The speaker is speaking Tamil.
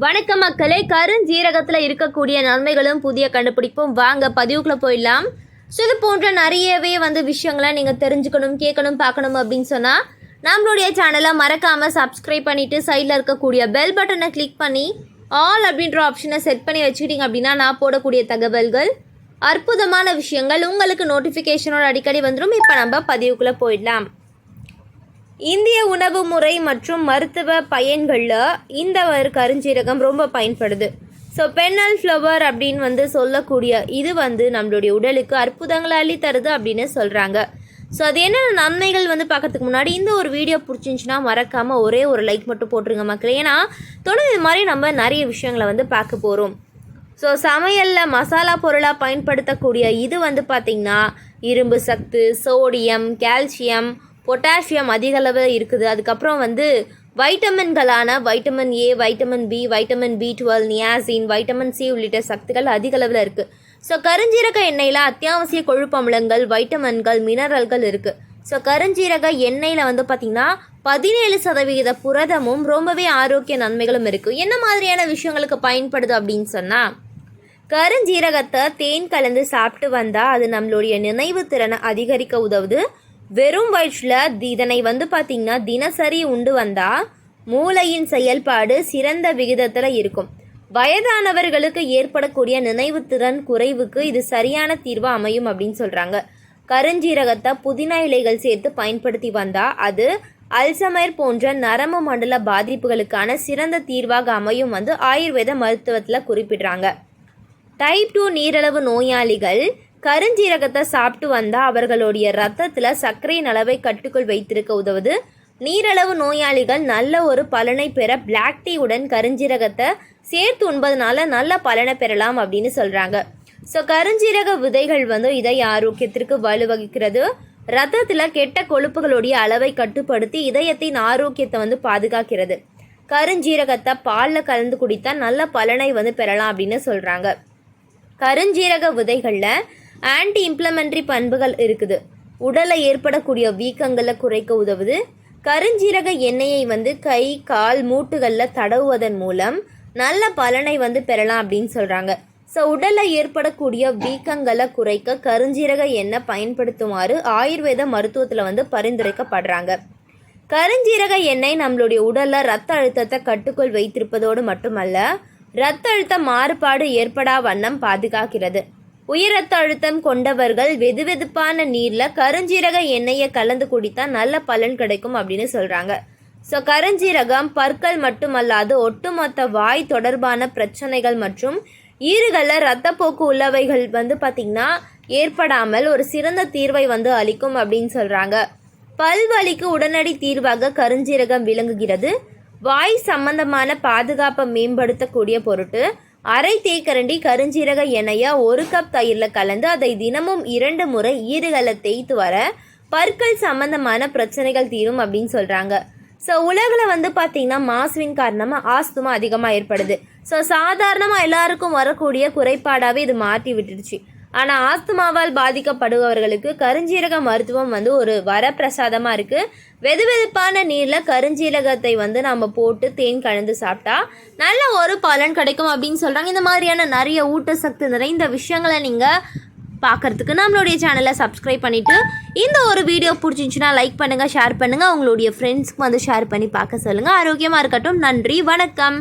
வணக்கம் மக்களே. கருஞ்சீரகத்தில் இருக்கக்கூடிய நன்மைகளும் புதிய கண்டுபிடிப்பும் வாங்க பதிவுக்குள்ளே போயிடலாம். ஸோ இது போன்ற நிறையவே வந்து விஷயங்களை நீங்கள் தெரிஞ்சுக்கணும் கேட்கணும் பார்க்கணும் அப்படின்னு சொன்னால் நம்மளுடைய சேனலை மறக்காமல் சப்ஸ்கிரைப் பண்ணிவிட்டு சைடில் இருக்கக்கூடிய பெல் பட்டனை கிளிக் பண்ணி ஆல் அப்படின்ற ஆப்ஷனை செட் பண்ணி வச்சுக்கிட்டீங்க அப்படின்னா நான் போடக்கூடிய தகவல்கள் அற்புதமான விஷயங்கள் உங்களுக்கு நோட்டிஃபிகேஷனோட அடிக்கடி வந்துடும் இப்போ நம்ம பதிவுக்குள்ளே போயிடலாம். இந்திய உணவு முறை மற்றும் மருத்துவ பயன்களில் இந்த ஒரு கருஞ்சீரகம் ரொம்ப பயன்படுது. ஸோ பென்னல் ஃப்ளவர் அப்படின்னு வந்து சொல்லக்கூடிய இது வந்து நம்மளுடைய உடலுக்கு அற்புதங்களை அள்ளி தருது அப்படின்னு சொல்கிறாங்க ஸோ அது என்னென்ன நன்மைகள் வந்து பார்க்கறதுக்கு முன்னாடி இந்த ஒரு வீடியோ பிடிச்சிருந்துச்சுன்னா மறக்காமல் ஒரே ஒரு லைக் மட்டும் போட்டுருங்க மக்களே. ஏன்னா தொடர்ந்து இது மாதிரி நம்ம நிறைய விஷயங்களை வந்து பார்க்க போகிறோம் ஸோ சமையலில் மசாலா பொருளாக பயன்படுத்தக்கூடிய இது வந்து பார்த்திங்கன்னா இரும்பு சத்து சோடியம் கால்சியம் பொட்டாசியம் அதிகளவு இருக்குது. அதுக்கப்புறம் வந்து வைட்டமின்களான vitamin A vitamin B vitamin B twelve niacin vitamin C உள்ளிட்ட சக்திகள் அதிக அளவில் இருக்குது ஸோ கருஞ்சீரக எண்ணெயில் அத்தியாவசிய கொழுப்பு அமிலங்கள் வைட்டமின்கள் மினரல்கள் இருக்குது ஸோ கருஞ்சீரக எண்ணெயில் வந்து பார்த்திங்கன்னா பதினேழு சதவிகித புரதமும் ரொம்பவே ஆரோக்கிய நன்மைகளும் இருக்குது என்ன மாதிரியான விஷயங்களுக்கு பயன்படுது அப்படின்னு சொன்னால் கருஞ்சீரகத்தை தேன் கலந்து சாப்பிட்டு வந்தால் அது நம்மளுடைய நினைவு திறனை அதிகரிக்க உதவுது. வெறும் வயிற்றில் இதனை வந்து பார்த்திங்கன்னா தினசரி உண்டு வந்தால் மூளையின் செயல்பாடு சிறந்த விகிதத்தில் இருக்கும். வயதானவர்களுக்கு ஏற்படக்கூடிய நினைவுத்திறன் குறைவுக்கு இது சரியான தீர்வு அமையும் அப்படின்னு சொல்கிறாங்க கருஞ்சீரகத்தை புதினா இலைகள் சேர்த்து பயன்படுத்தி வந்தால் அது அல்சமைர் போன்ற நரம்பு மண்டல பாதிப்புகளுக்கான சிறந்த தீர்வாக அமையும் வந்து ஆயுர்வேத மருத்துவத்தில் குறிப்பிடுறாங்க. டைப் டூ நீரளவு நோயாளிகள் கருஞ்சீரகத்தை சாப்பிட்டு வந்தால் அவர்களுடைய ரத்தத்தில் சர்க்கரையின் அளவை கட்டுக்குள் வைத்திருக்க உதவுது. நீரளவு நோயாளிகள் நல்ல ஒரு பலனை பெற பிளாக் டீ உடன் கருஞ்சீரகத்தை சேர்த்து உண்பதனால நல்ல பலனை பெறலாம் அப்படின்னு சொல்கிறாங்க ஸோ கருஞ்சீரக விதைகள் வந்து இதய ஆரோக்கியத்திற்கு வலுவகிக்கிறது ரத்தத்தில் கெட்ட கொழுப்புகளுடைய அளவை கட்டுப்படுத்தி இதயத்தின் ஆரோக்கியத்தை வந்து பாதுகாக்கிறது. கருஞ்சீரகத்தை பாலில் கலந்து குடித்தா நல்ல பலனை வந்து பெறலாம் அப்படின்னு சொல்கிறாங்க கருஞ்சீரக விதைகளில் ஆன்டி இம்ப்ளமெண்ட்ரி பண்புகள் இருக்குது. உடலை ஏற்படக்கூடிய வீக்கங்களை குறைக்க உதவுது. கருஞ்சீரக எண்ணெயை வந்து கை கால் மூட்டுகளில் தடவுவதன் மூலம் நல்ல பலனை வந்து பெறலாம் அப்படின்னு சொல்கிறாங்க ஸோ உடலில் ஏற்படக்கூடிய வீக்கங்களை குறைக்க கருஞ்சீரக எண்ணெய் பயன்படுத்துமாறு ஆயுர்வேத மருத்துவத்தில் வந்து பரிந்துரைக்கப்படுறாங்க. கருஞ்சீரக எண்ணெய் நம்மளுடைய உடலில் ரத்த அழுத்தத்தை கட்டுக்குள் வைத்திருப்பதோடு மட்டுமல்ல இரத்த அழுத்த மாறுபாடு ஏற்படா வண்ணம் பாதுகாக்கிறது. உயர் ரத்த அழுத்தம் கொண்டவர்கள் வெதுவெதுப்பான நீரில் கருஞ்சீரக எண்ணெயை கலந்து குடித்தா நல்ல பலன் கிடைக்கும் அப்படின்னு சொல்கிறாங்க ஸோ கருஞ்சீரகம் பற்கள் மட்டுமல்லாது ஒட்டுமொத்த வாய் தொடர்பான பிரச்சனைகள் மற்றும் ஈறுகளில் இரத்தப்போக்கு உள்ளவைகள் வந்து பார்த்திங்கன்னா ஏற்படாமல் ஒரு சிறந்த தீர்வை வந்து அளிக்கும் அப்படின்னு சொல்கிறாங்க பல்வலிக்கு உடனடி தீர்வாக கருஞ்சீரகம் விளங்குகிறது. வாய் சம்பந்தமான பாதுகாப்பை மேம்படுத்தக்கூடிய பொருட்டு அரை தேக்கரண்டி கருஞ்சீரக எண்ணெயை ஒரு கப் தயிரில் கலந்து அதை தினமும் இரண்டு முறை ஈறுகளை தேய்த்து வர பற்கள் சம்பந்தமான பிரச்சனைகள் தீரும் அப்படின்னு சொல்கிறாங்க ஸோ உலகில் வந்து பார்த்திங்கன்னா மாசுவின் காரணமாக ஆஸ்துமா அதிகமாக ஏற்படுது. ஸோ சாதாரணமாக எல்லாருக்கும் வரக்கூடிய குறைபாடாகவே இது மாற்றி விட்டுடுச்சு. ஆனால் ஆஸ்துமாவால் பாதிக்கப்படுபவர்களுக்கு கருஞ்சீரக மருத்துவம் வந்து ஒரு வரப்பிரசாதமாக இருக்குது வெது வெதுப்பான நீரில் கருஞ்சீரகத்தை வந்து நம்ம போட்டு தேன் கலந்து சாப்பிட்டா நல்ல ஒரு பலன் கிடைக்கும் அப்படின்னு சொல்கிறாங்க இந்த மாதிரியான நிறைய ஊட்டச்சத்து நிறைந்த விஷயங்களை நீங்கள் பார்க்குறதுக்கு நம்மளுடைய சேனலை சப்ஸ்கிரைப் பண்ணிவிட்டு இந்த ஒரு வீடியோ பிடிச்சிருந்துச்சுன்னா லைக் பண்ணுங்கள் ஷேர் பண்ணுங்கள் உங்களுடைய ஃப்ரெண்ட்ஸ்க்கு வந்து ஷேர் பண்ணி பார்க்க சொல்லுங்கள் ஆரோக்கியமாக இருக்கட்டும். நன்றி வணக்கம்.